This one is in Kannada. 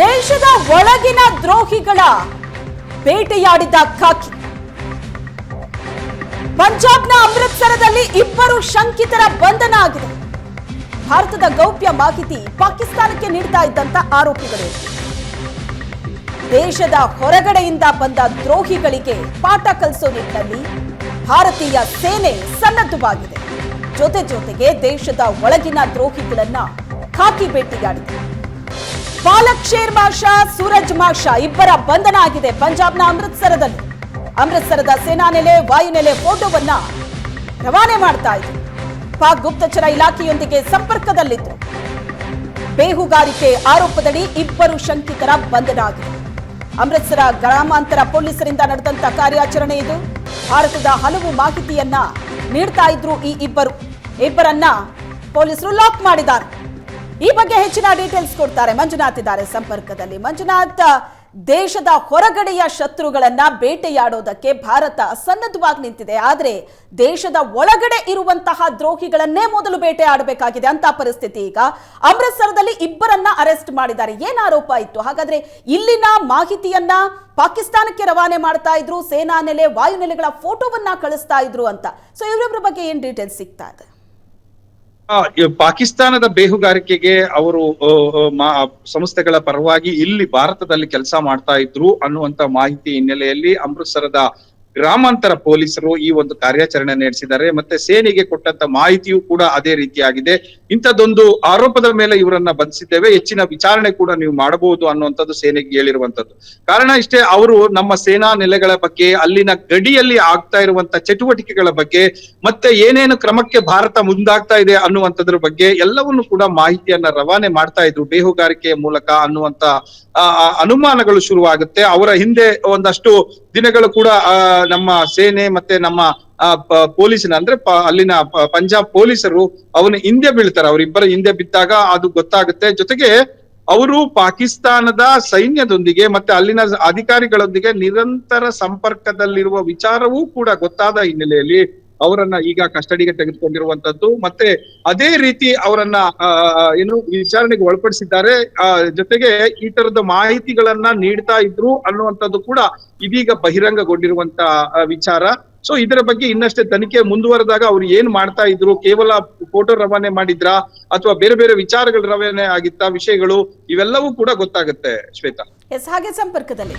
ದೇಶದ ಒಳಗಿನ ದ್ರೋಹಿಗಳ ಬೇಟೆಯಾಡಿದ ಖಾಕಿ. ಪಂಜಾಬ್ನ ಅಮೃತ್ಸರದಲ್ಲಿ ಇಬ್ಬರು ಶಂಕಿತರ ಬಂಧನ ಆಗಿದೆ. ಭಾರತದ ಗೌಪ್ಯ ಮಾಹಿತಿ ಪಾಕಿಸ್ತಾನಕ್ಕೆ ನೀಡ್ತಾ ಇದ್ದಂತ ಆರೋಪಿಗಳು. ದೇಶದ ಹೊರಗಡೆಯಿಂದ ಬಂದ ದ್ರೋಹಿಗಳಿಗೆ ಪಾಠ ಕಲಿಸೋ ನಿಟ್ಟಿನಲ್ಲಿ ಭಾರತೀಯ ಸೇನೆ ಸನ್ನದ್ಧವಾಗಿದೆ. ಜೊತೆ ಜೊತೆಗೆ ದೇಶದ ಒಳಗಿನ ದ್ರೋಹಿಗಳನ್ನ ಖಾಕಿ ಭೇಟಿಯಾಡಿದೆ ಪಾಲಕ್ ಶೇರ್ ಮಾಷಾ ಸೂರಜ್ ಮಾಷಾ ಇಬ್ಬರ ಬಂಧನ ಆಗಿದೆ. ಪಂಜಾಬ್ನ ಅಮೃತ್ಸರದಲ್ಲಿ ಅಮೃತ್ಸರದ ಸೇನಾ ನೆಲೆ ವಾಯುನೆಲೆ ಫೋಟೋವನ್ನ ರವಾನೆ ಮಾಡ್ತಾ ಇದ್ರು ಪಾಕ್ ಗುಪ್ತಚರ ಇಲಾಖೆಯೊಂದಿಗೆ ಸಂಪರ್ಕದಲ್ಲಿದ್ರು ಬೇಹುಗಾರಿಕೆ ಆರೋಪದಡಿ ಇಬ್ಬರು ಶಂಕಿತರ ಬಂಧನ ಆಗಿದೆ. ಅಮೃತ್ಸರ ಗ್ರಾಮಾಂತರ ಪೊಲೀಸರಿಂದ ನಡೆದಂತ ಕಾರ್ಯಾಚರಣೆ ಇದು. ಭಾರತದ ಹಲವು ಮಾಹಿತಿಯನ್ನ ನೀಡ್ತಾ ಇದ್ರು ಈ ಇಬ್ಬರು. ಇಬ್ಬರನ್ನ ಪೊಲೀಸರು ಲಾಕ್ ಮಾಡಿದ್ದಾರೆ. ಈ ಬಗ್ಗೆ ಹೆಚ್ಚಿನ ಡೀಟೇಲ್ಸ್ ಕೊಡ್ತಾರೆ. ಮಂಜುನಾಥ್ ಇದ್ದಾರೆ ಸಂಪರ್ಕದಲ್ಲಿ. ಮಂಜುನಾಥ್, ದೇಶದ ಹೊರಗಡೆಯ ಶತ್ರುಗಳನ್ನ ಬೇಟೆಯಾಡೋದಕ್ಕೆ ಭಾರತ ಸನ್ನದ್ಧವಾಗಿ ನಿಂತಿದೆ. ಆದರೆ ದೇಶದ ಒಳಗಡೆ ಇರುವಂತಹ ದ್ರೋಹಿಗಳನ್ನೇ ಮೊದಲು ಬೇಟೆಯಾಡಬೇಕಾಗಿದೆ ಅಂತ ಪರಿಸ್ಥಿತಿ. ಈಗ ಅಮೃತ್ಸರದಲ್ಲಿ ಇಬ್ಬರನ್ನ ಅರೆಸ್ಟ್ ಮಾಡಿದ್ದಾರೆ. ಏನ್ ಆರೋಪ ಇತ್ತು? ಹಾಗಾದ್ರೆ ಇಲ್ಲಿನ ಮಾಹಿತಿಯನ್ನ ಪಾಕಿಸ್ತಾನಕ್ಕೆ ರವಾನೆ ಮಾಡ್ತಾ ಇದ್ರು. ಸೇನಾ ನೆಲೆ ವಾಯುನೆಲೆಗಳ ಫೋಟೋವನ್ನ ಕಳಿಸ್ತಾ ಇದ್ರು ಅಂತ. ಸೊ ಇವರಿಬ್ಬರ ಬಗ್ಗೆ ಏನ್ ಡೀಟೇಲ್ಸ್ ಸಿಗ್ತಾ ಇದೆ? ಪಾಕಿಸ್ತಾನದ ಬೇಹುಗಾರಿಕೆಗೆ ಅವರು ಸಂಸ್ಥೆಗಳ ಪರವಾಗಿ ಇಲ್ಲಿ ಭಾರತದಲ್ಲಿ ಕೆಲಸ ಮಾಡ್ತಾ ಇದ್ರು ಅನ್ನುವಂತ ಮಾಹಿತಿ ಹಿನ್ನೆಲೆಯಲ್ಲಿ ಅಮೃತ್ಸರದ ಗ್ರಾಮಾಂತರ ಪೊಲೀಸರು ಈ ಒಂದು ಕಾರ್ಯಾಚರಣೆ ನಡೆಸಿದ್ದಾರೆ. ಮತ್ತೆ ಸೇನೆಗೆ ಕೊಟ್ಟಂತ ಮಾಹಿತಿಯೂ ಕೂಡ ಅದೇ ರೀತಿಯಾಗಿದೆ. ಇಂಥದ್ದೊಂದು ಆರೋಪದ ಮೇಲೆ ಇವರನ್ನ ಬಂಧಿಸಿದ್ದೇವೆ. ಹೆಚ್ಚಿನ ವಿಚಾರಣೆ ಕೂಡ ನೀವು ಮಾಡಬಹುದು ಅನ್ನುವಂಥದ್ದು ಸೇನೆಗೆ ಹೇಳಿರುವಂತದ್ದು ಕಾರಣ ಇಷ್ಟೇ, ಅವರು ನಮ್ಮ ಸೇನಾ ನೆಲೆಗಳ ಬಗ್ಗೆ, ಅಲ್ಲಿನ ಗಡಿಯಲ್ಲಿ ಆಗ್ತಾ ಇರುವಂತ ಚಟುವಟಿಕೆಗಳ ಬಗ್ಗೆ, ಮತ್ತೆ ಏನೇನು ಕ್ರಮಕ್ಕೆ ಭಾರತ ಮುಂದಾಗ್ತಾ ಇದೆ ಅನ್ನುವಂಥದ್ರ ಬಗ್ಗೆ ಎಲ್ಲವನ್ನು ಕೂಡ ಮಾಹಿತಿಯನ್ನ ರವಾನೆ ಮಾಡ್ತಾ ಇದ್ರು ಬೇಹುಗಾರಿಕೆಯ ಮೂಲಕ ಅನ್ನುವಂತ ಅನುಮಾನಗಳು ಶುರುವಾಗುತ್ತೆ. ಅವರ ಹಿಂದೆ ಒಂದಷ್ಟು ದಿನಗಳು ಕೂಡ ನಮ್ಮ ಸೇನೆ ಮತ್ತೆ ನಮ್ಮ ಪೊಲೀಸಿನ, ಅಂದ್ರೆ ಅಲ್ಲಿನ ಪಂಜಾಬ್ ಪೊಲೀಸರು ಅವನ ಹಿಂದೆ ಬೀಳ್ತಾರೆ. ಅವರಿಬ್ಬರ ಹಿಂದೆ ಬಿದ್ದಾಗ ಅದು ಗೊತ್ತಾಗುತ್ತೆ. ಜೊತೆಗೆ ಅವರು ಪಾಕಿಸ್ತಾನದ ಸೈನ್ಯದೊಂದಿಗೆ ಮತ್ತೆ ಅಲ್ಲಿನ ಅಧಿಕಾರಿಗಳೊಂದಿಗೆ ನಿರಂತರ ಸಂಪರ್ಕದಲ್ಲಿರುವ ವಿಚಾರವೂ ಕೂಡ ಗೊತ್ತಾದ ಹಿನ್ನೆಲೆಯಲ್ಲಿ ಅವರನ್ನ ಈಗ ಕಸ್ಟಡಿಗೆ ತೆಗೆದುಕೊಂಡಿರುವಂತದ್ದು. ಮತ್ತೆ ಅದೇ ರೀತಿ ಅವರನ್ನ ಏನು ವಿಚಾರಣೆಗೆ ಒಳಪಡಿಸಿದ್ದಾರೆ. ಜೊತೆಗೆ ಈ ತರದ ಮಾಹಿತಿಗಳನ್ನ ನೀಡ್ತಾ ಇದ್ರು ಅನ್ನುವಂಥದ್ದು ಕೂಡ ಇದೀಗ ಬಹಿರಂಗಗೊಂಡಿರುವಂತ ವಿಚಾರ. ಸೊ ಇದರ ಬಗ್ಗೆ ಇನ್ನಷ್ಟೇ ತನಿಖೆ ಮುಂದುವರೆದಾಗ ಅವ್ರು ಏನ್ ಮಾಡ್ತಾ ಇದ್ರು, ಕೇವಲ ಫೋಟೋ ರವಾನೆ ಮಾಡಿದ್ರಾ, ಅಥವಾ ಬೇರೆ ಬೇರೆ ವಿಚಾರಗಳು ರವಾನೆ ಆಗಿತ್ತ, ವಿಷಯಗಳು, ಇವೆಲ್ಲವೂ ಕೂಡ ಗೊತ್ತಾಗುತ್ತೆ ಶ್ವೇತಾ. ಎಸ್ ಹಾಗೆ ಸಂಪರ್ಕದಲ್ಲಿ.